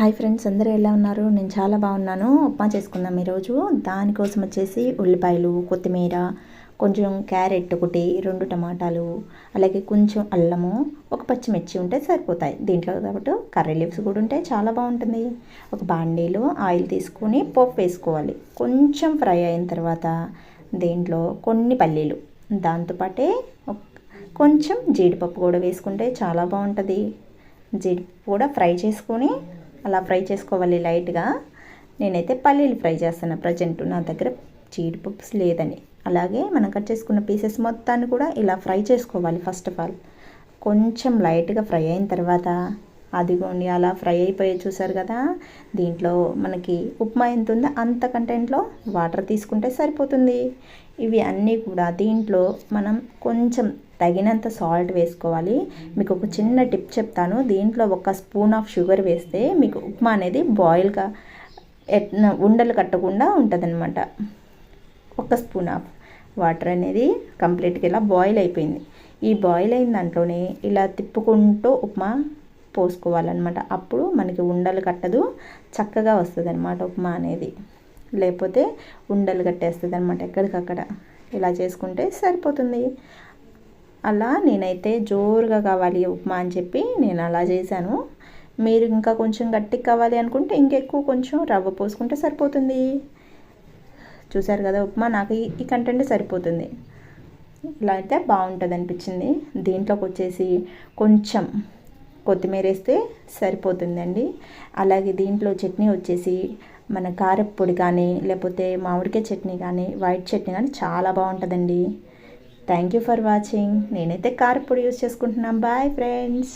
Hi friends అందరూ ఎలా ఉన్నారు? నేను చాలా బాగున్నాను. ఉప్మా చేసుకుందాం ఈరోజు. దానికోసం వచ్చేసి ఉల్లిపాయలు కొత్తిమీర కొంచెం క్యారెట్ ఒకటి రెండు టమాటాలు అలాగే కొంచెం అల్లము ఒక పచ్చిమిర్చి ఉంటే సరిపోతాయి. దీంట్లో కాబట్టి కర్రీ లీవ్స్ కూడా ఉంటే చాలా బాగుంటుంది. ఒక బాండీలో ఆయిల్ తీసుకొని పోపు వేసుకోవాలి. కొంచెం ఫ్రై అయిన తర్వాత దీంట్లో కొన్ని పల్లీలు. దాంతోపాటే కొంచెం జీడిపప్పు కూడా వేసుకుంటే చాలా బాగుంటుంది. జీడిపప్పు కూడా ఫ్రై చేసుకొని అలా ఫ్రై చేసుకోవాలి లైట్గా. నేనైతే పల్లీలు ఫ్రై చేస్తాను. ప్రజెంట్ నా దగ్గర జీడిపప్స్ లేదని. అలాగే మనం కట్ చేసుకున్న పీసెస్ మొత్తాన్ని కూడా ఇలా ఫ్రై చేసుకోవాలి ఫస్ట్ ఆఫ్ ఆల్. కొంచెం లైట్గా ఫ్రై అయిన తర్వాత అదిగోండి అలా ఫ్రై అయిపోయి చూసారు కదా? దీంట్లో మనకి ఉప్మా ఎంత ఉందో అంత కంటెంట్లో వాటర్ తీసుకుంటే సరిపోతుంది. ఇవి అన్నీ కూడా దీంట్లో మనం కొంచెం తగినంత సాల్ట్ వేసుకోవాలి. మీకు ఒక చిన్న టిప్ చెప్తాను. దీంట్లో ఒక స్పూన్ ఆఫ్ షుగర్ వేస్తే మీకు ఉప్మా అనేది బాయిల్గా ఉండలు కట్టకుండా ఉంటుందన్నమాట. ఒక స్పూన్ ఆఫ్ వాటర్ అనేది కంప్లీట్గా ఇలా బాయిల్ అయిపోయింది. ఈ బాయిల్ అయిన దాంట్లోనే ఇలా తిప్పుకుంటూ ఉప్మా పోసుకోవాలన్నమాట. అప్పుడు మనకి ఉండలు కట్టదు చక్కగా వస్తుంది అనమాట ఉప్మా అనేది. లేకపోతే ఉండలు కట్టేస్తుంది అనమాట ఎక్కడికక్కడ. ఇలా చేసుకుంటే సరిపోతుంది. అలా నేనైతే జోరుగా కావాలి ఉప్మా అని చెప్పి నేను అలా చేశాను. మీరు ఇంకా కొంచెం గట్టిగా కావాలి అనుకుంటే ఇంకెక్కువ కొంచెం రవ్వ పోసుకుంటే సరిపోతుంది. చూసారు కదా ఉప్మా నాకు ఈ కంటెంట్ సరిపోతుంది. ఇలా అయితే బాగుంటుంది అనిపించింది. దీంట్లోకి వచ్చేసి కొంచెం కొత్తిమీర వేస్తే సరిపోతుందండి. అలాగే దీంట్లో చట్నీ వచ్చేసి మన కారపొడి కానీ లేకపోతే మామిడికాయ చట్నీ కానీ వైట్ చట్నీ కానీ చాలా బాగుంటుందండి. థ్యాంక్ యూ ఫర్ వాచింగ్ నేనైతే కారపొడి యూస్ చేసుకుంటున్నాను. Bye friends